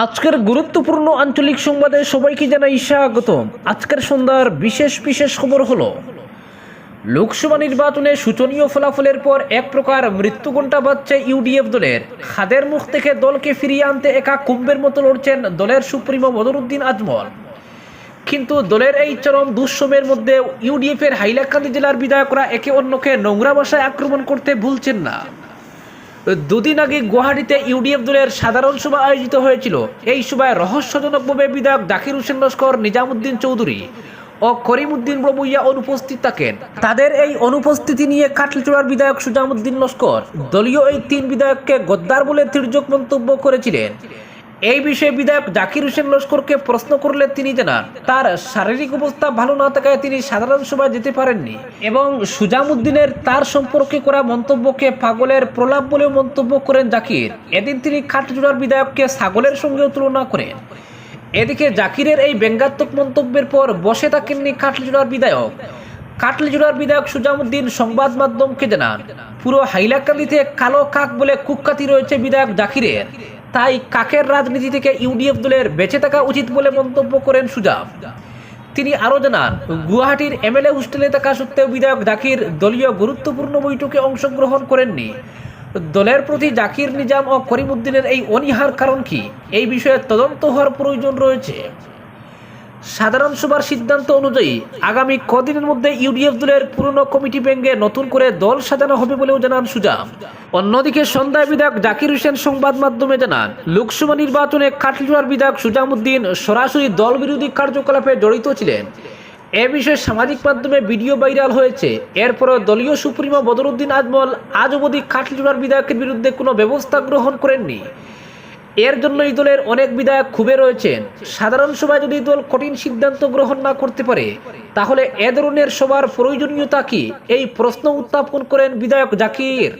আজকের গুরুত্বপূর্ণ আঞ্চলিক সংবাদে সবাইকে জানাই স্বাগতম। আজকের সন্ধ্যার বিশেষ বিশেষ খবর হলো, লোকসভা নির্বাচনে সূচনীয় ফলাফলের পর এক প্রকার মৃত্যুঘণ্টা বাজছে ইউডিএফ দলের। খাদের মুখ থেকে দলকে ফিরিয়ে আনতে একা কুম্ভের মতো লড়ছেন দলের সুপ্রিমো বদরুদ্দিন আজমল। কিন্তু দলের এই চরম দুঃসময়ের মধ্যে ইউডিএফের হাইলাকান্দি জেলার বিধায়করা একে অন্যকে নোংরা ভাষায় আক্রমণ করতে ভুলছেন না। দুদিন আগে গুয়াহাটিতে ইউডিএফ দলের সাধারণ সভা আয়োজিত হয়েছিল। এই সভায় রহস্যজনকভাবে বিধায়ক দাকির হোসেন লস্কর, নিজামুদ্দিন চৌধুরী ও করিমুদ্দিন প্রভুইয়া অনুপস্থিত থাকেন। তাদের এই অনুপস্থিতি নিয়ে কাটলিচড়ার বিধায়ক সুজামুদ্দিন লস্কর দলীয় এই তিন বিধায়ককে গদ্দার বলে তির্যক মন্তব্য করেছিলেন। এই বিষয়ে বিধায়ক জাকির হোসেন লস্করকে প্রশ্ন করলে তিনি জানান, তার শারীরিক অবস্থা ভালো না থাকায় তিনি সাধারণ সভায় যেতে পারেননি এবং সুজামুদ্দিনের তার সম্পর্কে করা মন্তব্যকে পাগলের প্রলাপ বলেও মন্তব্য করেন জাকির। এদিন তিনি খাটজোড়ার বিধায়ককে ছাগলের সঙ্গেও তুলনা করেন। এদিকে জাকিরের এই ব্যঙ্গাত্মক মন্তব্যের পর বসে থাকেননি কাটলিজোড়ার বিধায়ক। কাটলিজোড়ার বিধায়ক সুজামুদ্দিন সংবাদ মাধ্যমকে জানান, পুরো হাইলাকান্দিতে কালো কাক বলে কুখ্যাতি রয়েছে বিধায়ক জাকিরের। তাই কাকের রাজনীতি থেকে ইউডিএফ দলের বেঁচে থাকা উচিত বলে মন্তব্য করেন সুজা তিনি আরও জানান, গুয়াহাটির এমএলএ হোস্টেলে থাকা সত্ত্বেও বিধায়ক জাকির দলীয় গুরুত্বপূর্ণ বৈঠকে অংশগ্রহণ করেননি। দলের প্রতি জাকির নিজাম ও করিমউদ্দিনের এই অনীহার কারণ কি? এই বিষয়ে তদন্ত হওয়ার প্রয়োজন রয়েছে। সাধারণ সভার সিদ্ধান্ত অনুযায়ী আগামী কদিনের মধ্যে ইউডিএফ দলের পুরনো কমিটি ভেঙে নতুন করে দল সাজানো হবে বলেও জানান সুজাম। অন্যদিকে সন্ধ্যায় বিধায়ক জাকির হোসেন সংবাদ মাধ্যমে জানান, লোকসভা নির্বাচনে কাটলিজোয়ার বিধায়ক সুজামুদ্দিন সরাসরি দল বিরোধী কার্যকলাপে জড়িত ছিলেন। এ বিষয়ে সামাজিক মাধ্যমে ভিডিও ভাইরাল হয়েছে। এরপরও দলীয় সুপ্রিমো বদরুদ্দিন আজমল আজ অবধি কাটলিজোড়ার বিধায়কের বিরুদ্ধে কোনো ব্যবস্থা গ্রহণ করেননি। এর জন্য এই দলের অনেক বিধায়ক খুবই রয়েছেন। সাধারণ সভায় যদি দল কঠিন সিদ্ধান্ত গ্রহণ না করতে পারে, তাহলে এ ধরনের সবার প্রয়োজনীয়তা কি? এই প্রশ্ন উত্থাপন করেন বিধায়ক জাকির।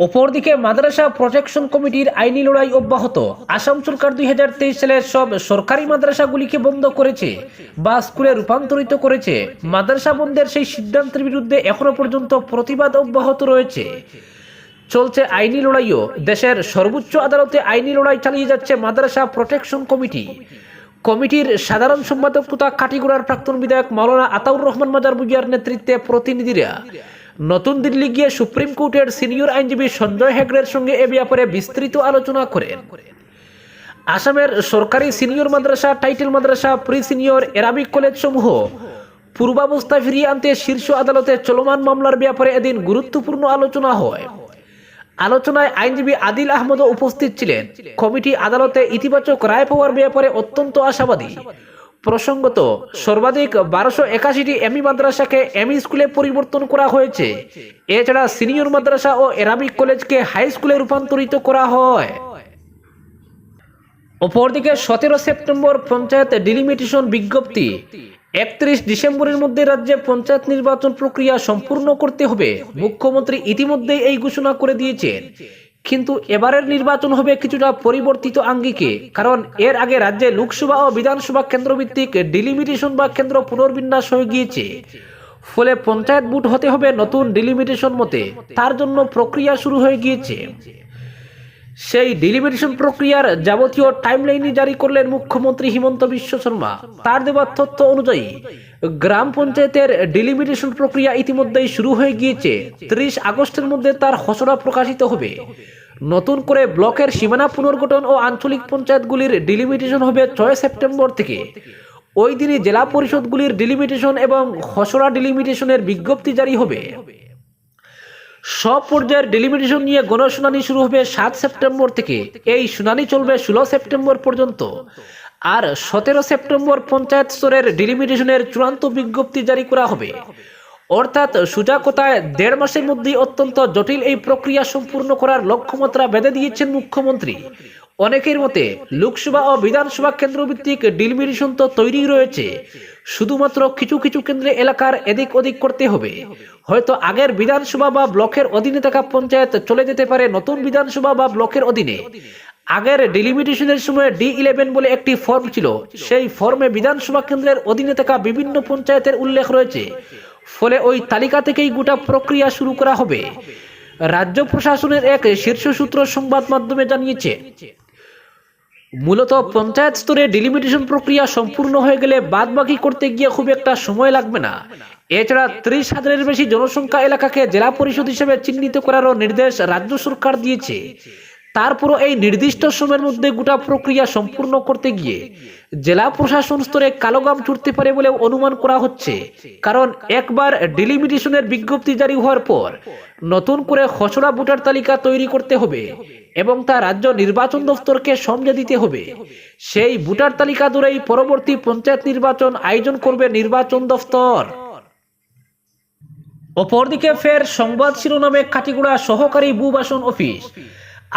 অপরদিকে মাদ্রাসা প্রোটেকশন কমিটির আইনি লড়াই অব্যাহত। আসাম সরকার দুই হাজার সালের সব সরকারি মাদ্রাসাগুলিকে বন্ধ করেছে বা স্কুলে রূপান্তরিত করেছে। মাদ্রাসা বন্ধের সেই সিদ্ধান্তের বিরুদ্ধে এখনও পর্যন্ত প্রতিবাদ অব্যাহত রয়েছে। চলছে আইনি লড়াইও। দেশের সর্বোচ্চ আদালতে আইনি লড়াই চালিয়ে যাচ্ছে মাদ্রাসা প্রোটেকশন কমিটি। কমিটির সাধারণ সম্পাদক তথা কাটিগুড়ার প্রাক্তন বিধায়ক মাওলানা আতাউর রহমান মাজার বুজিয়ার নেতৃত্বে প্রতিনিধিরা নতুন দিল্লি গিয়ে সুপ্রিম কোর্টের সিনিয়র আইনজীবী সঞ্জয় হেগড়ের সঙ্গে এ ব্যাপারে বিস্তৃত আলোচনা করেন। আসামের সরকারি সিনিয়র মাদ্রাসা, টাইটেল মাদ্রাসা প্রি সিনিয়র এরাবিক কলেজ সমূহ পূর্বাবস্থায় ফিরিয়ে আনতে শীর্ষ আদালতে চলমান মামলার ব্যাপারে এদিন গুরুত্বপূর্ণ আলোচনা হয়। আলোচনায় আইনজীবী আদিল আহমদও উপস্থিত ছিলেন। কমিটি আদালতে ইতিবাচক রায় পাওয়ার ব্যাপারে অত্যন্ত আশাবাদী। প্রসঙ্গত, সর্বাধিক বারোশো একাশিটি এমি মাদ্রাসাকে এমি স্কুলে পরিবর্তন করা হয়েছে। এছাড়া সিনিয়র মাদ্রাসা ও এরাবিক কলেজকে হাই স্কুলে রূপান্তরিত করা হয়। অপরদিকে, সতেরো সেপ্টেম্বর পঞ্চায়েত ডিলিমিটেশন বিজ্ঞপ্তি একত্রিশ ডিসেম্বরের মধ্যে রাজ্যে পঞ্চায়েত নির্বাচন প্রক্রিয়া সম্পূর্ণ করতে হবে। মুখ্যমন্ত্রী ইতিমধ্যেই এই ঘোষণা করে দিয়েছেন। কিন্তু এবারের নির্বাচন হবে কিছুটা পরিবর্তিত আঙ্গিকে, কারণ এর আগে রাজ্যে লোকসভা ও বিধানসভা কেন্দ্রভিত্তিক ডিলিমিটেশন বা কেন্দ্র পুনর্বিন্যাস হয়ে গিয়েছে। ফলে পঞ্চায়েত বুট হতে হবে নতুন ডিলিমিটেশন মতে। তার জন্য প্রক্রিয়া শুরু হয়ে গিয়েছে। সেই ডিলিমিটেশন প্রক্রিয়ার যাবতীয় টাইমলাইন জারি করলেন মুখ্যমন্ত্রী হিমন্ত বিশ্ব শর্মা। তার দেওয়ার তথ্য অনুযায়ী, গ্রাম পঞ্চায়েতের ডিলিমিটেশন প্রক্রিয়া ইতিমধ্যেই শুরু হয়ে গিয়েছে। ত্রিশ আগস্টের মধ্যে তার খসড়া প্রকাশিত হবে। নতুন করে ব্লকের সীমানা পুনর্গঠন ও আঞ্চলিক পঞ্চায়েতগুলির ডিলিমিটেশন হবে ছয় সেপ্টেম্বর থেকে। ওই দিনই জেলা পরিষদগুলির ডিলিমিটেশন এবং খসড়া ডিলিমিটেশনের বিজ্ঞপ্তি জারি হবে। সব পর্যায়ের ডেলিমিটেশন নিয়ে গণশুনানি শুরু হবে সাত সেপ্টেম্বর থেকে। এই শুনানি চলবে ষোলো সেপ্টেম্বর পর্যন্ত। আর সতেরো সেপ্টেম্বর পঞ্চায়েত স্তরের ডিলিমিটেশনের চূড়ান্ত বিজ্ঞপ্তি জারি করা হবে। অর্থাৎ সুজা দেড় মাসের মধ্যেই অত্যন্ত জটিল এই প্রক্রিয়া সম্পূর্ণ করার লক্ষ্যমাত্রা বেঁধে দিয়েছেন মুখ্যমন্ত্রী। অনেকের মতে লোকসভা ও বিধানসভা কেন্দ্রভিত্তিক ডিলিমিটেশন তো তৈরি রয়েছে। শুধুমাত্র কিছু কিছু কেন্দ্রে এলাকার এদিক ওদিক করতে হবে। হয়তো আগের বিধানসভা বা ব্লকের অধীনে থাকা পঞ্চায়েত চলে যেতে পারে নতুন বিধানসভা বা ব্লকের অধীনে। আগের ডিলিমিটেশনের সময় ডি ইলেভেন বলে একটি ফর্ম ছিল। সেই ফর্মে বিধানসভা কেন্দ্রের অধীনে থাকা বিভিন্ন পঞ্চায়েতের উল্লেখ রয়েছে। ফলে ওই তালিকা থেকেই গোটা প্রক্রিয়া শুরু করা হবে। রাজ্য প্রশাসনের এক শীর্ষ সূত্র সংবাদ মাধ্যমে জানিয়েছে মূলত পঞ্চায়েত স্তরে ডিলিমিটেশন প্রক্রিয়া সম্পূর্ণ হয়ে গেলে বাদ বাকি করতে গিয়ে খুব একটা সময় লাগবে না। এছাড়া ত্রিশ হাজারের বেশি জনসংখ্যা এলাকাকে জেলা পরিষদ হিসেবে চিহ্নিত করারও নির্দেশ রাজ্য সরকার দিয়েছে। তারপরও এই নির্দিষ্ট সময়ের মধ্যে গোটা প্রক্রিয়া সম্পূর্ণ করতে গিয়ে জেলা প্রশাসন স্তরে কালোগাম ছুটতে পারে বলে অনুমান করা হচ্ছে। কারণ একবার ডিলিমিটেশনের বিজ্ঞপ্তি জারি হওয়ার পর নতুন করে খসড়া ভোটার তালিকা তৈরি করতে হবে এবং তা রাজ্য নির্বাচন দফতরকে সমঝে দিতে হবে। সেই ভোটার তালিকা ধরেই পরবর্তী পঞ্চায়েত নির্বাচন আয়োজন করবে নির্বাচন দফতর। অপরদিকে ফের সংবাদ শিরোনামে কাটিগুড়া সহকারী ভূবাসন অফিস।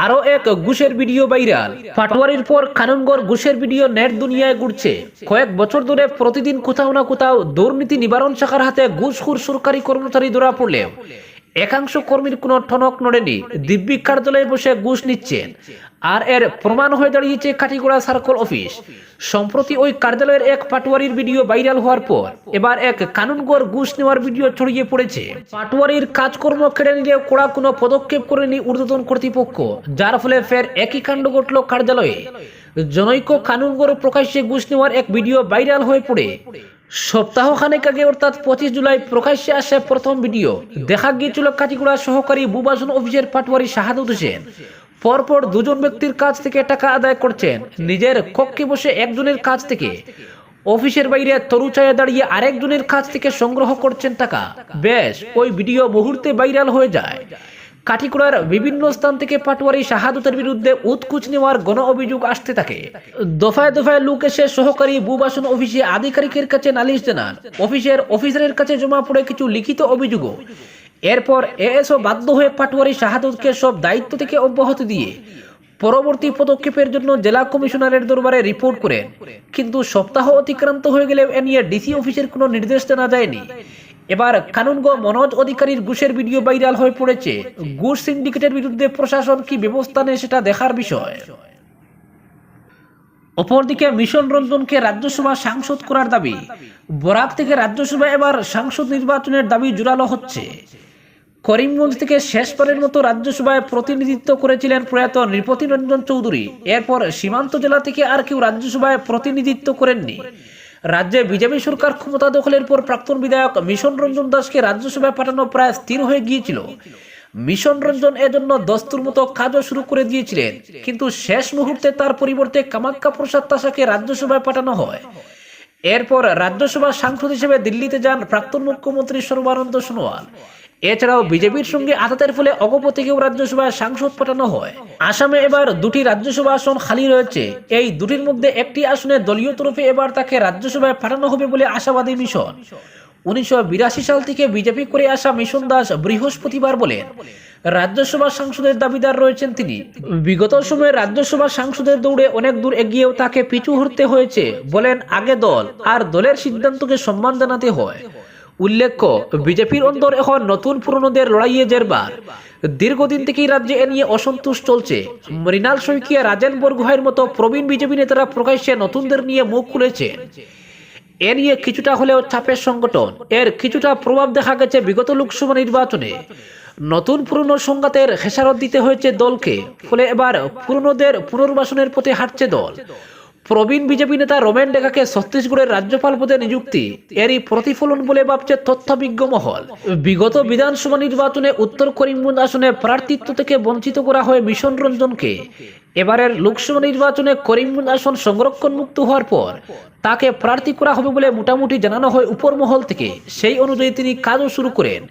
আরও এক ঘুষের ভিডিও ভাইরাল। পাটোয়ারির পর কানুনগড় ঘুষের ভিডিও নেট দুনিয়ায় ঘুরছে। কয়েক বছর ধরে প্রতিদিন কোথাও না কোথাও দুর্নীতি নিবারণ শাখার হাতে ঘুষখুর সরকারি কর্মচারী ধরা পড়লেও একাংশ কর্মীর কোনো ঠনক নড়েনি। দিব্যিক কার্যালয়ে বসে ঘুষ নিচ্ছেন। আর এর প্রমাণ হয়ে দাঁড়িয়েছে কাটিগোড়া সার্কল অফিস। সম্প্রতি ওই কার্যালয়ের এক পাটোয়ারির ভিডিও ভাইরাল হওয়ার পর, এবার এক কানুনগড় ঘুষ নেওয়ার ভিডিও ছড়িয়ে পড়েছে। পাটোয়ারির কাজকর্ম কেড়ে নিলেও কড়া কোনো পদক্ষেপ করেনি ঊর্ধ্বতন কর্তৃপক্ষ, যার ফলে ফের একই কাণ্ড ঘটল কার্যালয়ে। জনৈক কানুনগড় প্রকাশ্যে ঘুষ নেওয়ার এক ভিডিও ভাইরাল হয়ে পড়ে। সপ্তাহখানেক আগে, অর্থাৎ পঁচিশ জুলাই, প্রকাশ্যে আসে প্রথম ভিডিও। দেখা গিয়েছিল কাটিগুড়া সহকারী ভূবাসন অফিসের পাটোয়ারি শাহাদুত হোসেন। পরপর দুজন ব্যক্তির কাছ থেকে টাকা আদায় করছেন। নিজের কক্ষে বসে একজনের কাছ থেকে। অফিসের বাইরে তরুচায়ে দাঁড়িয়ে আরেকজনের কাছ থেকে সংগ্রহ করছেন টাকা। বেশ, ওই ভিডিও মুহূর্তে ভাইরাল হয়ে যায়। কাঠিকুড়ার বিভিন্ন স্থান থেকে পাটোয়ারি শাহাদতের বিরুদ্ধে উৎকুচ নেওয়ার গণ অভিযোগ আসতে থাকে। দফায় দফায় লোক এসে সহকারী ভূবাসন অফিসে আধিকারিকের কাছে নালিশ জানান। অফিসের অফিসারের কাছে জমা পড়ে কিছু লিখিত অভিযোগও। এরপর এএসও বাধ্য হয়ে পাটোয়ারি শাহাদতকে সব দায়িত্ব থেকে অব্যাহতি দিয়ে পরবর্তী পদক্ষেপের জন্য জেলা কমিশনারের দরবারে রিপোর্ট করেন কিন্তু সপ্তাহ অতিক্রান্ত হয়ে গেলেও এ নিয়ে ডিসি অফিসের কোনো নির্দেশ জানা যায়নি। এবার কানুনগ মনোজ অধিকারীর ঘুষের ভিডিও ভাইরাল হয়ে পড়েছে। ঘুষ সিন্ডিকেটের বিরুদ্ধে প্রশাসন কি ব্যবস্থা নেয় সেটা দেখার বিষয়। অপরদিকে মিশন রঞ্জনকে রাজ্যসভা সাংসদ করার দাবি। বরাক থেকে রাজ্যসভা এবার সাংসদ নির্বাচনের দাবি জোরালো হচ্ছে। করিমগঞ্জ থেকে শেষবারের মতো রাজ্যসভায় প্রতিনিধিত্ব করেছিলেন প্রয়াত নৃপতি রঞ্জন চৌধুরী। এরপর সীমান্ত জেলা থেকে আর কেউ রাজ্যসভায় প্রতিনিধিত্ব করেননি। রাজ্যে বিজেপি সরকার ক্ষমতা দখলের পর প্রাক্তন বিধায়ক মিশন রঞ্জন দাসকে রাজ্যসভায় পাঠানো প্রায় স্থির হয়ে গিয়েছিল। মিশন রঞ্জন এজন্য দস্তুর মতো কাজও শুরু করে দিয়েছিলেন। কিন্তু শেষ মুহূর্তে তার পরিবর্তে কামাক্কা প্রসাদ তাসাকে রাজ্যসভায় পাঠানো হয়। এরপর রাজ্যসভা সাংসদ হিসেবে দিল্লিতে যান প্রাক্তন মুখ্যমন্ত্রী সর্বানন্দ সোনোয়াল। এছাড়াও বিজেপির সঙ্গে আঘাতের ফলে অগপতিকেও রাজ্যসভায় সাংসদ পাঠানো হয়। আসামে এবার দুটি রাজ্যসভা আসন খালি রয়েছে। এই দুটির মধ্যে একটি আসনে দলীয় তরফে এবার তাকে রাজ্যসভায় পাঠানো হবে বলে আশাবাদী মিশন। উনিশশো সাল থেকে বিজেপি করে আসা মিশন দাস বৃহস্পতিবার বলেন রাজ্যসভা সাংসদের দাবিদার রয়েছেন তিনি। বিগত সময়ে রাজ্যসভা সাংসদের দৌড়ে অনেক দূর এগিয়েও তাকে পিছু হতে হয়েছে বলেন আগে দল, আর দলের সিদ্ধান্তকে সম্মান জানাতে হয়। উল্লেখ্য, বিজেপির অন্তর এখন নতুন পুরনোদের লড়াইয়ে জেরবার। দীর্ঘদিন থেকেই রাজ্যে এ নিয়ে অসন্তোষ চলছে। মৃণাল শইকিয়া, রাজেন বরগুহাইয়ের মতো প্রবীণ বিজেপি নেতারা প্রকাশ্যে নতুনদের নিয়ে মুখ খুলেছেন এ নিয়ে কিছুটা হলেও চাপের সংগঠন। এর কিছুটা প্রভাব দেখা গেছে বিগত লোকসভা নির্বাচনে। নতুন পুরনো সংঘাতের খেসারত দিতে হয়েছে দলকে, ফলে এবার পুরনোদের পুনর্বাসনের পথে হাঁটছে দল। প্রবীণ বিজেপি নেতা রমেন ডেকাকে ছত্তিশগড়ের রাজ্যপাল পদে নিযুক্তি। এরই প্রতিফলন বলে ভাবছে তথ্যবিজ্ঞ মহল। বিগত বিধানসভা নির্বাচনে উত্তর করিমগঞ্জ আসনে প্রার্থিত্ব থেকে বঞ্চিত করা হয় মিশন রঞ্জনকে। এবারের লোকসভা নির্বাচনে করিমগঞ্জ আসন সংরক্ষণ মুক্ত হওয়ার পর তাকে প্রার্থী করা হবে বলে মোটামুটি জানানো হয় উপর মহল থেকে। সেই অনুযায়ী তিনি কাজও শুরু করেন।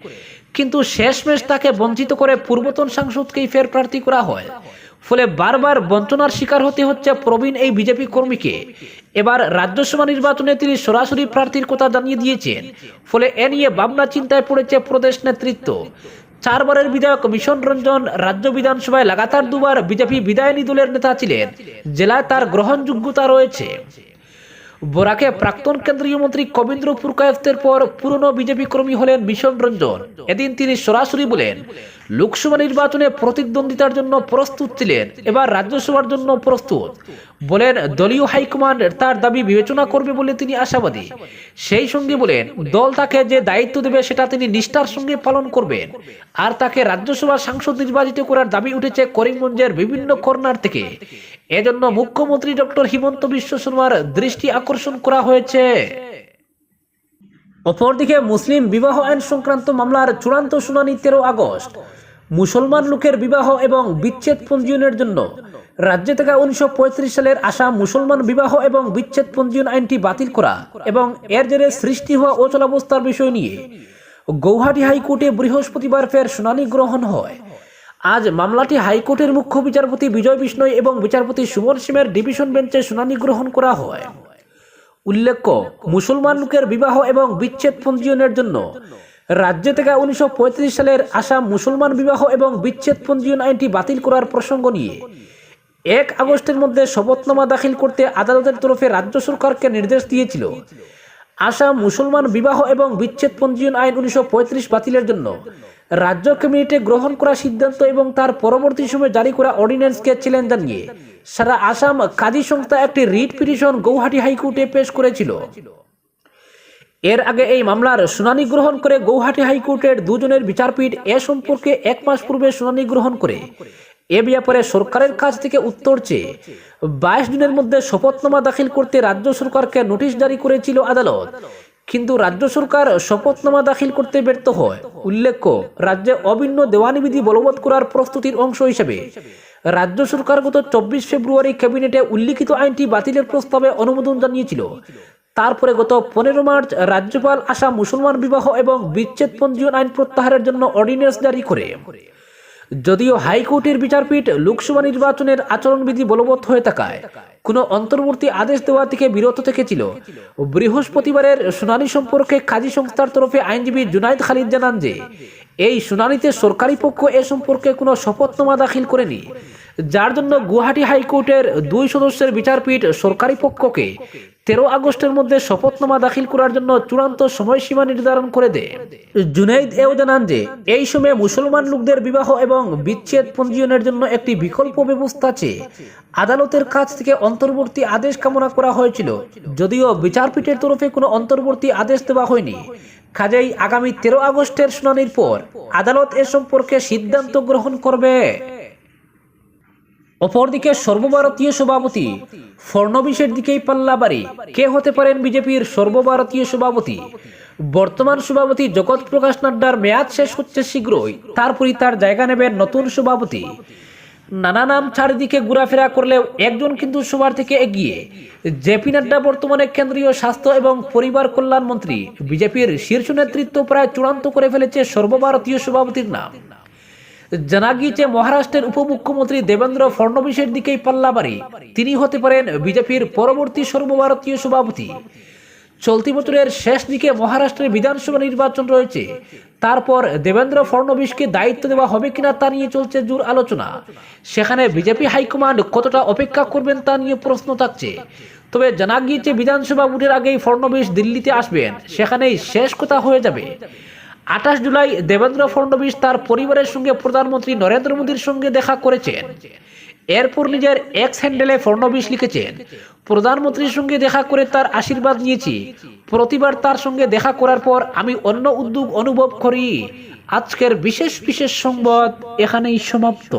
কিন্তু শেষমেশ তাকে বঞ্চিত করে পূর্বতন সাংসদকেই ফের প্রার্থী করা হয়। ফলে বারবার বঞ্চনার শিকার হতে হচ্ছে প্রবীণ এই বিজেপি কর্মীকে। এবার রাজ্যসভা নির্বাচনে তিনি সরাসরি প্রার্থীর কথা জানিয়ে দিয়েছেন। ফলে এ নিয়ে ভাবনা চিন্তায় পড়েছে প্রদেশ নেতৃত্ব। চারবারের বিধায়ক মিশন রঞ্জন রাজ্য বিধানসভায় লাগাতার দুবার বিজেপি বিদায়নী দলের নেতা ছিলেন। জেলায় তার গ্রহণযোগ্যতা রয়েছে। বরাকে প্রাক্তন কেন্দ্রীয় মন্ত্রী কবীন্দ্র পুরকায়তের পর পুরনো বিজেপি কর্মী হলেন মিশন রঞ্জন। এদিন তিনি সরাসরি বলেন, লোকসভা নির্বাচনে প্রতিদ্বন্দ্বিতার জন্য প্রস্তুত ছিলেন, এবার রাজ্যসভার জন্য প্রস্তুত। বলেন, দলীয় হাইকমান্ড তার দাবি বিবেচনা করবে বলে তিনি আশাবাদী। সেই সঙ্গে বলেন, দল তাকে যে দায়িত্ব দেবে সেটা তিনি নিষ্ঠার সঙ্গে পালন করবেন। আর তাকে রাজ্যসভা সাংসদ নির্বাচিত করার দাবি উঠেছে করিমগঞ্জের বিভিন্ন কর্নার থেকে। এজন্য মুখ্যমন্ত্রী ডক্টর হিমন্ত বিশ্ব শর্মার দৃষ্টি আকর্ষণ করা হয়েছে। অপরদিকে মুসলিম বিবাহ আইন সংক্রান্ত মামলার চূড়ান্ত শুনানি তেরো আগস্ট। মুসলমান লোকের বিবাহ এবং বিচ্ছেদ পঞ্জীয়নের জন্য রাজ্যে থেকে উনিশশো পঁয়ত্রিশ সালের আসা মুসলমান বিবাহ এবং বিচ্ছেদ পঞ্জীয়ন আইনটি বাতিল করা এবং এর জেরে সৃষ্টি হওয়া অচলাবস্থার বিষয় নিয়ে গৌহাটি হাইকোর্টে বৃহস্পতিবার ফের শুনানি গ্রহণ হয়। আজ মামলাটি হাইকোর্টের মুখ্য বিচারপতি বিজয় বিষ্ণয় এবং বিচারপতি সুমন সিমের ডিভিশন বেঞ্চে শুনানি গ্রহণ করা হয়। উল্লেখ্য, মুসলমান লোকের বিবাহ এবং বিচ্ছেদ পঞ্জীয়নের জন্য রাজ্য থেকে উনিশশো পঁয়ত্রিশ সালের আসাম মুসলমান বিবাহ এবং বিচ্ছেদ পঞ্জীয়ন আইনটি বাতিল করার প্রসঙ্গ নিয়ে এক আগস্টের মধ্যে শপথনামা দাখিল করতে আদালতের তরফে রাজ্য সরকারকে নির্দেশ দিয়েছিল। আসাম মুসলমান বিবাহ এবং বিচ্ছেদ পঞ্জীয়ন আইন উনিশশো পঁয়ত্রিশ বাতিলের জন্য রাজ্য ক্যাবিনেটে গ্রহণ করা সিদ্ধান্ত এবং তার পরবর্তী সময়ে জারি করা অর্ডিন্যান্সকে চ্যালেঞ্জ জানিয়ে সারা আসাম কাজী সংস্থা একটি রিট পিটিশন গৌহাটি হাইকোর্টে পেশ করেছিল। এর আগে এই মামলার শুনানি গ্রহণ করে গৌহাটি হাইকোর্টের দুজনের বিচারপীঠ এ সম্পর্কে এক মাস পূর্বে শুনানি গ্রহণ করে। এ ব্যাপারে সরকারের কাছ থেকে উত্তর চেয়ে বাইশ দিনের মধ্যে শপথনামা দাখিল করতে রাজ্য সরকারকে নোটিশ জারি করেছিল আদালত। কিন্তু রাজ্য সরকার শপথনামা দাখিল করতে ব্যর্থ হয়। উল্লেখ্য, রাজ্যে অভিন্ন দেওয়ানি বিধি বলবৎ করার প্রস্তুতির অংশ হিসেবে। রাজ্য সরকার গত চব্বিশ ফেব্রুয়ারি ক্যাবিনেটে উল্লিখিত আইনটি বাতিলের প্রস্তাবে অনুমোদন জানিয়েছিল। তারপরে গত পনেরো মার্চ রাজ্যপাল আসাম মুসলমান বিবাহ এবং বিচ্ছেদ পঞ্জীয়ন আইন প্রত্যাহারের জন্য অর্ডিন্যান্স জারি করে। যদিও হাইকোর্টের বিচারপীঠ লোকসভা নির্বাচনের আচরণবিধি বলবৎ হয়ে থাকায় কোনো অন্তর্বর্তী আদেশ দেওয়া থেকে বিরত থেকেছিল। বৃহস্পতিবারের শুনানি সম্পর্কে কাজী সংস্থার তরফে আইনজীবী জুনাইদ খালিদ জানান যে এই শুনানিতে সরকারি পক্ষ এ সম্পর্কে কোনো শপথনামা দাখিল করেনি। যার জন্য গুয়াহাটি হাইকোর্টের দুই সদস্যের বিচারপীঠ সরকারি পক্ষকে তেরো আগস্টের মধ্যে শপথনামা দাখিল করার জন্য চূড়ান্ত সময়সীমা নির্ধারণ করে দেয়। জুনাইদ এও জানান যে, এই সময়ে মুসলমান লোকদের বিবাহ এবং বিচ্ছেদ পঞ্জীয়নের জন্য একটি বিকল্প ব্যবস্থা আছে। আদালতের কাছ থেকে অন্তর্বর্তী আদেশ কামনা করা হয়েছিল, যদিও বিচারপীঠের তরফে কোনো অন্তর্বর্তী আদেশ দেওয়া হয়নি। কাজেই আগামী তেরো আগস্টের শুনানির পর আদালত এ সম্পর্কে সিদ্ধান্ত গ্রহণ করবে। অপরদিকে সর্বভারতীয় সভাপতি ফড়নবিসের দিকেই পাল্লাবাড়ি। কে হতে পারেন বিজেপির সর্বভারতীয় সভাপতি? বর্তমান সভাপতি জগৎ প্রকাশ নাড্ডার মেয়াদ শেষ হচ্ছে শীঘ্রই। তারপরই তার জায়গা নেবেন নতুন সভাপতি। নানা নাম চারিদিকে ঘোরাফেরা করলেও একজন কিন্তু সবার থেকে এগিয়ে। জেপি নাড্ডা বর্তমানে কেন্দ্রীয় স্বাস্থ্য এবং পরিবার কল্যাণ মন্ত্রী। বিজেপির শীর্ষ নেতৃত্ব প্রায় চূড়ান্ত করে ফেলেছে সর্বভারতীয় সভাপতির নাম। জানা গিয়েছে, মহারাষ্ট্রের উপমুখ্যমন্ত্রী দেবেন্দ্র ফডনবিসের দিকেই পাল্লা বাড়ি তিনি হতে পারেন বিজেপির পরবর্তী সর্বভারতীয় সভাপতি। চলতি বছরের শেষ দিকে মহারাষ্ট্রের বিধানসভা নির্বাচন রয়েছে। তারপর দেবেন্দ্র ফডনবিসকে দায়িত্ব দেওয়া হবে কিনা তা নিয়ে চলছে জোর আলোচনা। সেখানে বিজেপি হাইকমান্ড কতটা অপেক্ষা করবেন তা নিয়ে প্রশ্ন থাকছে। তবে জানা গিয়েছে, বিধানসভা ভোটের আগেই ফডনবিস দিল্লিতে আসবেন। সেখানেই শেষ কথা হয়ে যাবে। আঠাশ জুলাই দেবেন্দ্র ফডনবিস তার পরিবারের সঙ্গে প্রধানমন্ত্রী নরেন্দ্র মোদীর সঙ্গে দেখা করেছেন। এরপর নিজের এক্স হ্যান্ডেলে ফডনবিস লিখেছেন প্রধানমন্ত্রীর সঙ্গে দেখা করে তার আশীর্বাদ নিয়েছি। প্রতিবার তার সঙ্গে দেখা করার পর আমি অন্য উদ্যোগ অনুভব করি। আজকের বিশেষ বিশেষ সংবাদ এখানেই সমাপ্ত।